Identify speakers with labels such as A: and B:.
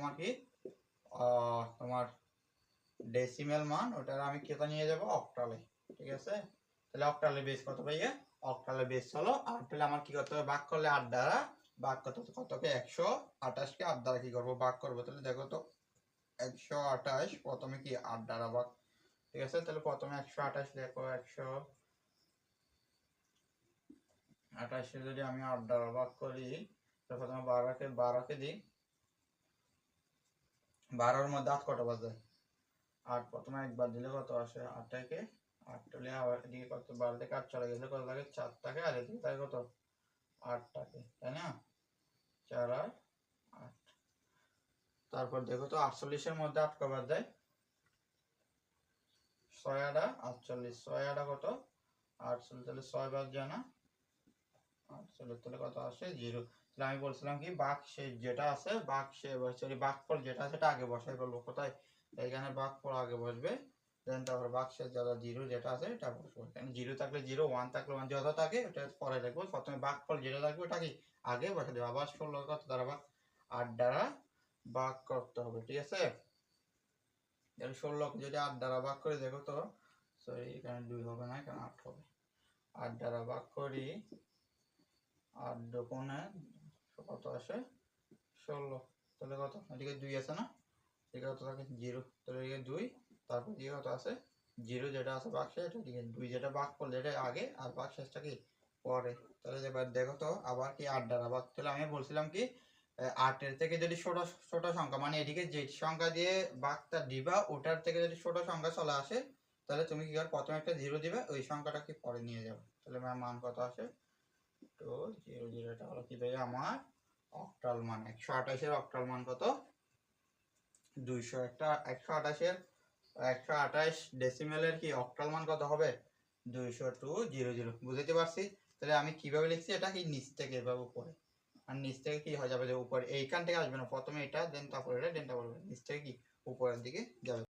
A: তোমার কি আহ, তোমার ডেসিমেল মান ওটার আমি কেতা নিয়ে যাব অক্টালে ঠিক আছে? তাহলে অক্টালে বেস কত পাইয়ে অক্টালে বেস হলো আর তাহলে আমার কি করতে হবে? ভাগ করলে আট দ্বারা ভাগ কত কতকে? একশো আঠাশকে আট দ্বারা কি করব? ভাগ করব তাহলে দেখো তো একশো আঠাশ প্রথমে কি আট দ্বারা ভাগ ঠিক আছে? তাহলে প্রথমে একশো আঠাশ দেখো একশো আঠাশে যদি আমি আট দ্বারা ভাগ করি তাহলে প্রথমে বারোকে বারোকে দিই বারোর মধ্যে আট কটা বাজে। আট প্রথমে একবার দিলে কত আসে? আটটাকে আট তুলে আবার এদিকে কত? বারো থেকে আট চলে গেলে কত থাকে চারটাকে আর এদিকে থাকে কত? আটটাকে তাই না? চার আর আট। তারপর দেখো তো আটচল্লিশের মধ্যে আট কবার দেয়। ছয় আটা আটচল্লিশ। ছয় আটা কত? আটচল্লিশ, তাহলে ছয় বার যায় না। আটচল্লিশ, তাহলে কত আসে? জিরো। আমি বলছিলাম কি বাঘ যেটা আছে বাঘ সে সরি বাঘফল যেটা আছে, সেটা আগে বসাই ফেলব কোথায়? এইখানে বাঘফল আগে বসবে দেন তারপর বাঘ সে যারা জিরো যেটা আছে এটা বসবো। এখানে জিরো থাকলে জিরো ওয়ান থাকলে ওয়ান যত থাকে, ওটা পরে রাখব প্রথমে বাঘফল যেটা থাকবে ওটা কি আগে বসে দেবো। আবার ষোলো কত দ্বারা বাঘ আট দ্বারা ভাগ করতে হবে, ঠিক আছে? ষোলোকে যদি আট দ্বারা ভাগ করে, দেখো তো সরি এখানে দুই হবে না, এখানে আট হবে। আট দ্বারা ভাগ করি, আট দোকানে কত আসে? ষোলো। তাহলে কত? এদিকে দুই আছে না? এদিকে কত থাকে? জিরো। তাহলে এদিকে দুই, তারপর দিকে কত আছে? জিরো যেটা আছে বাক্সে, এটা দিকে দুই। যেটা ভাগ করলে এটা আগে, আর বাক শেষটা কি? পরে। তাহলে এবার দেখো তো, আবার কি আট দ্বারা? তাহলে আমি বলছিলাম কি আটের থেকে যদি ছোট ছোট সংখ্যা মানে এদিকে যে সংখ্যা দিয়ে বাঘটা দিবা, ওটার থেকে যদি ছোট সংখ্যা চলে আসে, তাহলে তুমি কি করো প্রথমে একটা জিরো দিবে, ওই সংখ্যাটা কি পরে নিয়ে যাবে? তাহলে আমার মান কত আসে? তো জিরো জিরোটা হলো কি ভাই? আমার অক্টাল মান, একশো আঠাশের অক্টাল মান কত? দুইশো একটা, একশো আঠাশের, একশো আঠাশ ডেসিমেলের কি অক্টাল মান কত হবে? দুইশো টু জিরো জিরো। বুঝতে পারছি? তাহলে আমি কীভাবে লিখছি এটা? কি নিচ থেকে এভাবে উপরে। আর নিচ থেকে কি হয়ে যাবে? যে উপরে। এইখান থেকে আসবে না। প্রথমে এটা দেন তারপরে এটা দেন তারপরে নিচ থেকে কি? উপরের দিকে যাবে।